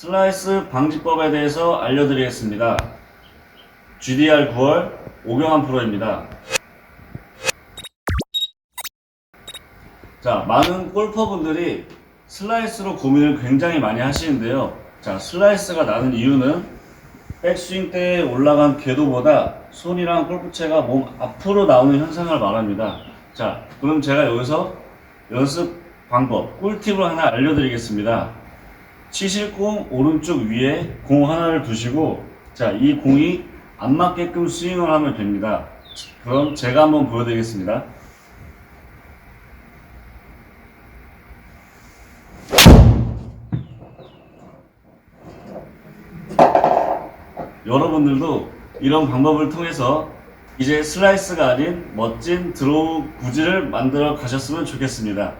슬라이스 방지법에 대해서 알려드리겠습니다. GDR 9월 오경환 프로입니다. 자, 많은 골퍼분들이 슬라이스로 고민을 굉장히 많이 하시는데요. 자, 슬라이스가 나는 이유는 백스윙 때 올라간 궤도보다 손이랑 골프채가 몸 앞으로 나오는 현상을 말합니다. 자, 그럼 제가 여기서 연습 방법, 꿀팁을 하나 알려드리겠습니다. 치실 공 오른쪽 위에 공 하나를 두시고, 자, 이 공이 안 맞게끔 스윙을 하면 됩니다. 그럼 제가 한번 보여드리겠습니다. 여러분들도 이런 방법을 통해서 이제 슬라이스가 아닌 멋진 드로우 구질을 만들어 가셨으면 좋겠습니다.